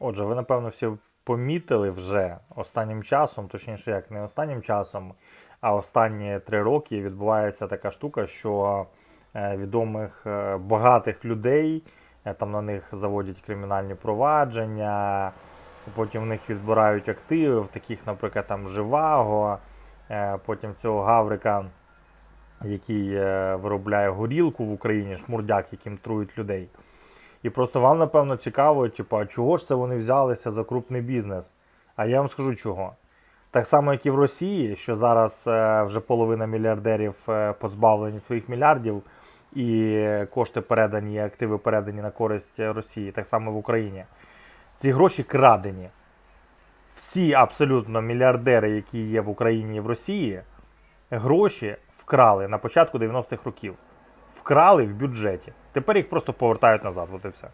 Отже, ви напевно всі помітили вже останнім часом, точніше, як не останнім часом, а останні три роки відбувається така штука, що е, відомих е, багатих людей е, там на них заводять кримінальні провадження, потім в них відбирають активи, в таких, наприклад, там Живаго, потім цього Гаврика, який виробляє горілку в Україні, шмурдяк, яким трують людей. І просто вам, напевно, цікаво, типу, а чого ж це вони взялися за крупний бізнес? А я вам скажу чого. Так само, як і в Росії, що зараз е, вже половина мільярдерів е, позбавлені своїх мільярдів, і кошти передані, і активи передані на користь Росії, так само в Україні. Ці гроші крадені. Всі абсолютно мільярдери, які є в Україні і в Росії, гроші вкрали на початку 90-х років. Вкрали в бюджеті. Тепер їх просто повертають назад. От і все.